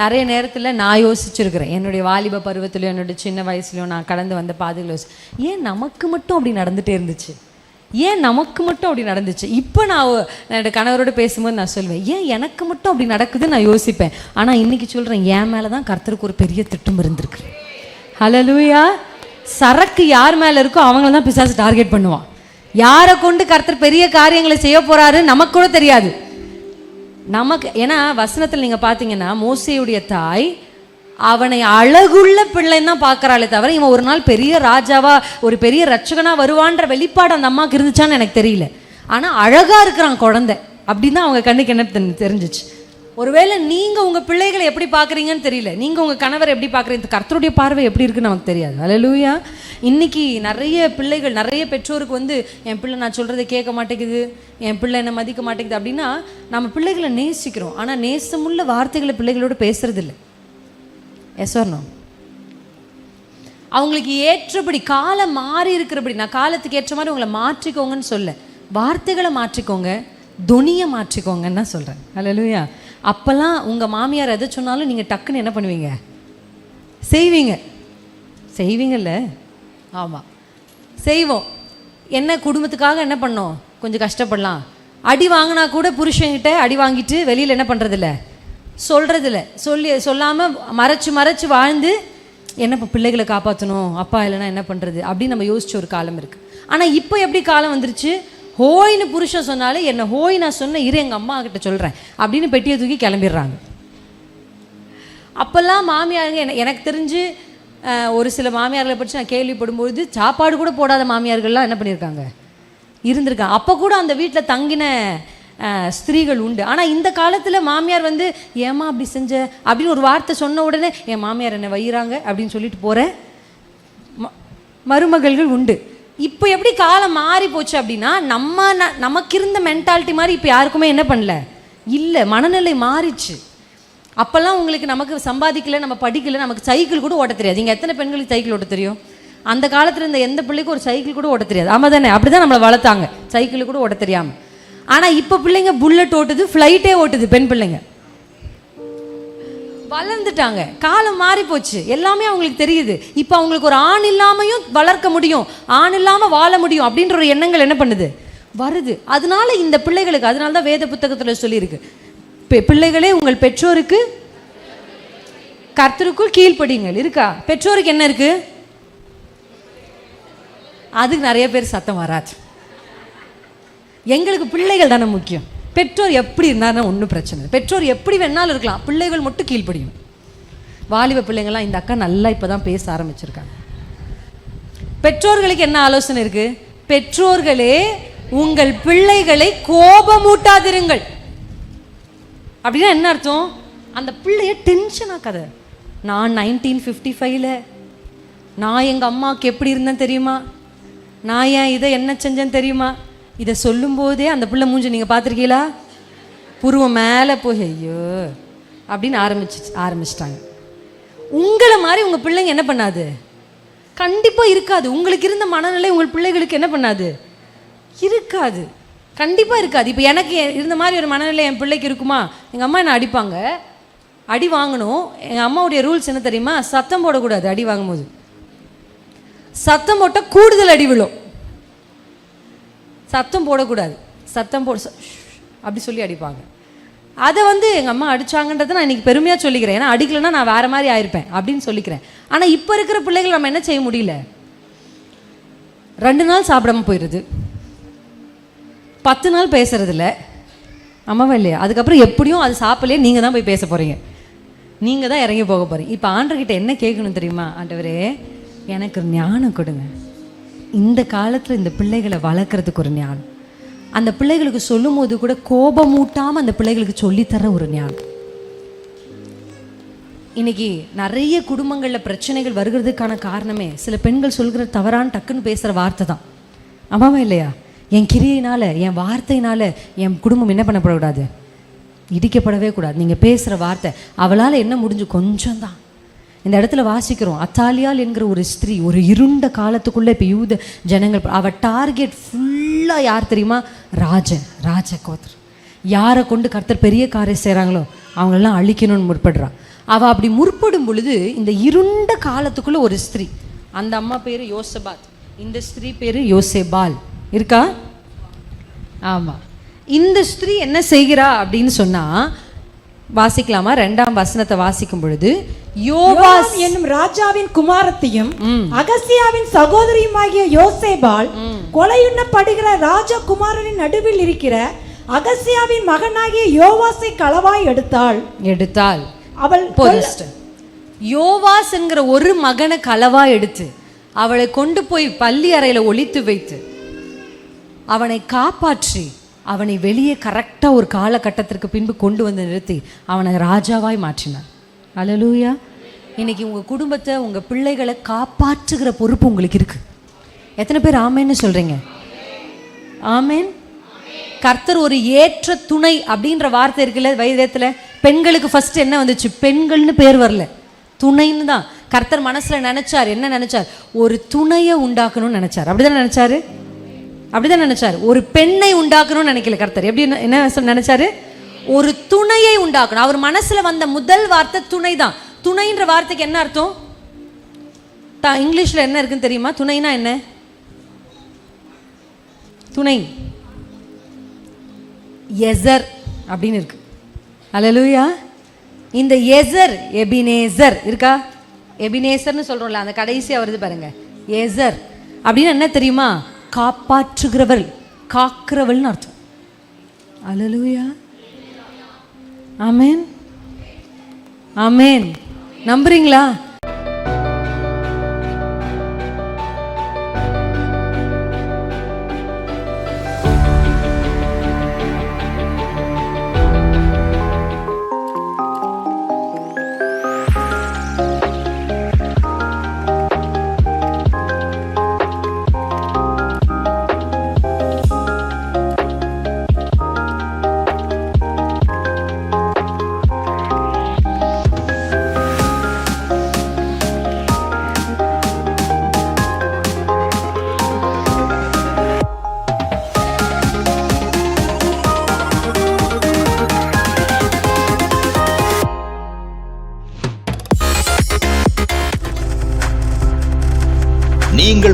நிறைய நேரத்தில் நான் யோசிச்சிருக்கிறேன். என்னுடைய வாலிப பருவத்திலையும் என்னுடைய சின்ன வயசுலையும் நான் கடந்து வந்த பாதைகள் யோசி ஏன் நமக்கு மட்டும் அப்படி நடந்துகிட்டே இருந்துச்சு? ஏன் நமக்கு மட்டும் அப்படி நடந்துச்சு? இப்போ நான் என்னோடய கணவரோடு பேசும்போது நான் சொல்வேன் ஏன் எனக்கு மட்டும் அப்படி நடக்குதுன்னு நான் யோசிப்பேன். ஆனால் இன்னைக்கு சொல்கிறேன் என் மேலே தான் கர்த்தருக்கு ஒரு பெரிய திட்டம் இருந்திருக்கு. ஹலலூயா சரக்கு யார் மேலே இருக்கோ அவங்கள தான் பிசாசு டார்கெட் பண்ணுவான். யாரை கொண்டு கர்த்தர் பெரிய காரியங்களை செய்ய போகிறாரு நமக்கு கூட தெரியாது. நமக்கு ஏன்னா வசனத்தில் நீங்கள் பார்த்தீங்கன்னா மோசையுடைய தாய் அவனை அழகுள்ள பிள்ளைன்னு தான் பார்க்குறாளே தவிர இவன் ஒரு நாள் பெரிய ராஜாவா ஒரு பெரிய ரட்சகனா வருவான்ற வெளிப்பாடு அந்த அம்மாவுக்கு இருந்துச்சான்னு எனக்கு தெரியல. ஆனால் அழகா இருக்கிறான் குழந்தை. அப்படின்னு தான் அவங்க கண்ணுக்கு என்ன தெரிஞ்சிச்சு. ஒருவேளை நீங்க உங்க பிள்ளைகளை எப்படி பார்க்குறீங்கன்னு தெரியல. நீங்க உங்க கணவர் எப்படி பார்க்குறீங்க? கர்த்தருடைய பார்வை எப்படி இருக்குன்னு நமக்கு தெரியாது. அல்லேலூயா இன்னைக்கு நிறைய பிள்ளைகள் நிறைய பெற்றோருக்கு வந்து என் பிள்ளை நான் சொல்றதை கேட்க மாட்டேங்குது. என் பிள்ளை என்ன மதிக்க மாட்டேங்குது. அப்படின்னா நம்ம பிள்ளைகளை நேசிக்கிறோம். ஆனா நேசமுள்ள வார்த்தைகளை பிள்ளைகளோட பேசுறது இல்லை எஸ் அவங்களுக்கு ஏற்றபடி காலம் மாறி இருக்கிறபடி நான் காலத்துக்கு ஏற்ற மாதிரி உங்களை மாற்றிக்கோங்கன்னு சொல்ல வார்த்தைகளை மாற்றிக்கோங்க துணியை மாற்றிக்கோங்கன்னு நான் சொல்கிறேன் அல்லையா அப்போல்லாம் உங்கள் மாமியார் எதை சொன்னாலும் நீங்கள் டக்குன்னு என்ன பண்ணுவீங்க? செய்வீங்க. செய்வீங்கல்ல? ஆமாம் செய்வோம். என்ன குடும்பத்துக்காக என்ன பண்ணோம்? கொஞ்சம் கஷ்டப்படலாம். அடி வாங்கினா கூட புருஷன்கிட்ட அடி வாங்கிட்டு வெளியில் என்ன பண்ணுறதில்ல சொல்கிறதில்ல சொல்லி சொல்லாமல் மறைச்சு மறைச்சு வாழ்ந்து என்ன இப்போ பிள்ளைகளை காப்பாற்றணும் அப்பா இல்லைன்னா என்ன பண்ணுறது அப்படின்னு நம்ம யோசிச்ச ஒரு காலம் இருக்குது ஆனால் இப்போ எப்படி காலம் வந்துருச்சு? ஹோய்னு புருஷன் சொன்னாலே என்ன ஹோய் நான் சொன்ன இரு எங்கள் அம்மா கிட்ட சொல்கிறேன் அப்படின்னு பெட்டியை தூக்கி கிளம்பிடுறாங்க. அப்போல்லாம் மாமியாருங்க என- எனக்கு தெரிஞ்சு ஒரு சில மாமியார்களை பற்றி நான் கேள்விப்படும்போது சாப்பாடு கூட போடாத மாமியார்கள்லாம் என்ன பண்ணியிருக்காங்க? இருந்திருக்காங்க. அப்போ கூட அந்த வீட்டில் தங்கின ஸ்திரீகள் உண்டு. ஆனால் இந்த காலத்தில் மாமியார் வந்து ஏமா அப்படி செஞ்ச? அப்படின்னு ஒரு வார்த்தை சொன்ன உடனே என் மாமியார் என்னை வயிறாங்க அப்படின்னு சொல்லிட்டு போகிற ம- மருமகள்கள் உண்டு. இப்போ எப்படி காலம் மாறி போச்சு அப்படின்னா நம்ம நமக்கு இருந்த மென்டாலிட்டி மாதிரி இப்போ யாருக்குமே என்ன பண்ணல? இல்லை மனநிலை மாறிச்சு. அப்போல்லாம் உங்களுக்கு நமக்கு சம்பாதிக்கல நம்ம படிக்கல நமக்கு சைக்கிள் கூட ஓட்ட தெரியாது. இங்கே எத்தனை பெண்களுக்கு சைக்கிள் ஓட்ட தெரியும்? அந்த காலத்தில் இருந்த எந்த பிள்ளைக்கும் ஒரு சைக்கிள் கூட ஓட்ட தெரியாது. ஆமாம் தானே? அப்படி தான் நம்மளை வளர்த்தாங்க. சைக்கிள் கூட ஓட்ட தெரியாமல் ஆனால் இப்போ பிள்ளைங்க புல்லட் ஓட்டுது ஃப்ளைட்டே ஓட்டுது பெண் பிள்ளைங்க. வளர்ந்துட்டாங்க. காலம் மாறி போச்சு. எல்லாமே அவங்களுக்கு தெரியுது. இப்போ அவங்களுக்கு ஒரு ஆண் இல்லாமையும் வளர்க்க முடியும். ஆண் இல்லாமல் வாழ முடியும் அப்படின்ற ஒரு எண்ணங்கள் என்ன பண்ணுது? வருது. அதனால இந்த பிள்ளைகளுக்கு அதனால தான் வேத புத்தகத்தில் சொல்லியிருக்கு. பிள்ளைகளே உங்கள் பெற்றோருக்கு கர்த்தருக்குள் கீழ்ப்படிங்கள் இருக்கா? பெற்றோருக்கு என்ன இருக்கு? அதுக்கு நிறைய பேர் சத்தம் வராது. எங்களுக்கு பிள்ளைகள் தானே முக்கியம். பெற்றோர் எப்படி இருந்தாலும் ஒன்றும் பிரச்சனை இல்லை. பெற்றோர் எப்படி வேணாலும் இருக்கலாம். பிள்ளைகள் மட்டும் கீழ்ப்படியும். வாலிப பிள்ளைங்கள்லாம் இந்த அக்கா நல்லா இப்போ தான் பேச ஆரம்பிச்சிருக்காங்க. பெற்றோர்களுக்கு என்ன ஆலோசனை இருக்கு? பெற்றோர்களே உங்கள் பிள்ளைகளை கோபமூட்டாதிருங்கள். அப்படின்னா என்ன அர்த்தம்? அந்த பிள்ளைய டென்ஷன் ஆக்காத. நான் நைன்டீன் ஃபிஃப்டி ஃபைவ்ல நான் எங்கள் அம்மாவுக்கு எப்படி இருந்தேன் தெரியுமா? நான் ஏன் இதை என்ன செஞ்சேன்னு தெரியுமா? இதை சொல்லும்போதே அந்த பிள்ளை மூஞ்சி நீங்கள் பார்த்துருக்கீங்களா? புருவம் மேலே போய் ஐயோ அப்படின்னு ஆரம்பிச்சு ஆரம்பிச்சிட்டாங்க. உங்களை மாதிரி உங்கள் பிள்ளைங்க என்ன பண்ணாது? கண்டிப்பாக இருக்காது. உங்களுக்கு இருந்த மனநிலை உங்கள் பிள்ளைகளுக்கு என்ன பண்ணாது? இருக்காது. கண்டிப்பாக இருக்காது. இப்போ எனக்கு இருந்த மாதிரி ஒரு மனநிலை என் பிள்ளைக்கு இருக்குமா? எங்கள் அம்மா என்னை அடிப்பாங்க? அடி வாங்கணும். எங்கள் அம்மாவுடைய ரூல்ஸ் என்ன தெரியுமா? சத்தம் போடக்கூடாது அடி வாங்கும்போது. சத்தம் போட்டால் கூடுதல் அடி விழும். சத்தம் போடக்கூடாது. சத்தம் போட அப்படி சொல்லி அடிப்பாங்க. அதை வந்து எங்கள் அம்மா அடித்தாங்கன்றதை நான் இன்றைக்கி பெருமையாக சொல்லிக்கிறேன். ஏன்னா அடிக்கலைன்னா நான் வேற மாதிரி ஆயிருப்பேன் அப்படின்னு சொல்லிக்கிறேன். ஆனால் இப்போ இருக்கிற பிள்ளைகள் நம்ம என்ன செய்ய முடியல? ரெண்டு நாள் சாப்பிடாம போயிடுது பத்து நாள் பேசுறதில்ல. ஆமாவா இல்லையா? அதுக்கப்புறம் எப்படியும் அது சாப்பிடலையே நீங்கள் தான் போய் பேச போகிறீங்க நீங்கள் தான் இறங்கி போக போகிறீங்க இப்போ ஆண்டர்கிட்ட என்ன கேட்கணும் தெரியுமா? ஆண்டவரே எனக்கு ஞானம் கொடுங்க. இந்த காலத்தில் இந்த பிள்ளைகளை வளர்க்குறதுக்கு ஒரு ஞானம். அந்த பிள்ளைகளுக்கு சொல்லும் போது கூட கோபமூட்டாமல் அந்த பிள்ளைகளுக்கு சொல்லித்தர ஒரு ஞானம். இன்னைக்கு நிறைய குடும்பங்களில் பிரச்சனைகள் வருகிறதுக்கான காரணமே சில பெண்கள் சொல்கிற தவறான டக்குன்னு பேசுகிற வார்த்தை தான். ஆமாவா இல்லையா? என் கிரியினால் என் வார்த்தையினால் என் குடும்பம் என்ன பண்ணப்படக்கூடாது? இடிக்கப்படவே கூடாது. நீங்கள் பேசுகிற வார்த்தை அவளால் என்ன முடிஞ்சு கொஞ்சம் தான் இந்த இடத்துல வாசிக்கிறோம். அத்தாலியால் என்கிற ஒரு ஸ்திரீ ஒரு இருண்ட காலத்துக்குள்ளே இப்போ யூத ஜனங்கள் அவ டார்கெட் ஃபுல்லாக யார் தெரியுமா? ராஜன் ராஜ கோத்திரம் யாரை கொண்டு கர்த்தர் பெரிய காரியம் செய்கிறாங்களோ அவங்களெல்லாம் அழிக்கணும்னு முற்படுறான் அவள் அப்படி முற்படும் பொழுது இந்த இருண்ட காலத்துக்குள்ளே ஒரு ஸ்திரீ அந்த அம்மா பேர் யோசபாத். இந்த ஸ்திரீ பேர் யோசேபால். இருக்கா? ஆமாம் இந்த ஸ்திரீ என்ன செய்கிறா அப்படின்னு சொன்னால் வாசிக்கலாமா? ரெண்டாம் வசனத்தை வாசிக்கும் பொழுது யோவாஸ் என்னும் ராஜாவின் குமாரத்தையும் அகசியாவின் சகோதரியுமாகிய யோசேபால் கொலையுண்ணப்படுகிற ராஜகுமாரனின் நடுவில் இருக்கிற அகசியாவின் மகனாகிய யோவாசை களவாய் எடுத்தாள். எடுத்தாள். அவள் யோவாஸ் என்கிற ஒரு மகனை களவா எடுத்து அவளை கொண்டு போய் பள்ளி அறையில ஒளித்து வைத்து அவனை காப்பாற்றி அவனை வெளியே கரெக்டா ஒரு காலகட்டத்திற்கு பின்பு கொண்டு வந்து நிறுத்தி அவனை ராஜாவாய் மாற்றினார் அலலூயா இன்னைக்கு உங்கள் குடும்பத்தை உங்கள் பிள்ளைகளை காப்பாற்றுகிற பொறுப்பு உங்களுக்கு இருக்குது எத்தனை பேர் ஆமேன்னு சொல்கிறீங்க ஆமேன்? கர்த்தர் ஒரு ஏற்ற துணை அப்படின்ற வார்த்தை இருக்குல்ல வைத்தியத்துல பெண்களுக்கு ஃபஸ்ட்டு என்ன வந்துச்சு? பெண்கள்னு பேர் வரல. துணைன்னு தான். கர்த்தர் மனசில் நினச்சார். என்ன நினச்சார்? ஒரு துணையை உண்டாக்கணும்னு நினைச்சார். அப்படிதான் அப்படி அப்படிதான் நினச்சார். ஒரு பெண்ணை உண்டாக்கணும்னு நினைக்கல கர்த்தர். எப்படி என்ன- நினச்சாரு? ஒரு துணையை உண்டாக்கணும். அவர் மனசுல வந்த முதல் வார்த்தை துணை தான் துணைன்ற வார்த்தைக்கு என்ன அர்த்தம்? தா இங்கிலீஷில் என்ன இருக்குன்னு தெரியுமா? துணைனா என்ன? துணை. எசர் அப்படின்னு இருக்கு. அலலூயா இந்த எசர் எபினேசர் இருக்கா? எபினேசர்னு சொல்கிறோம்ல அந்த கடைசியாக வருது பாருங்க. எசர். அப்படின்னு என்ன தெரியுமா? காப்பாற்றுகிறவள் காக்கிறவள்னு அர்த்தம். அலலூயா அமேன் அமேன் நம்புறீங்களா?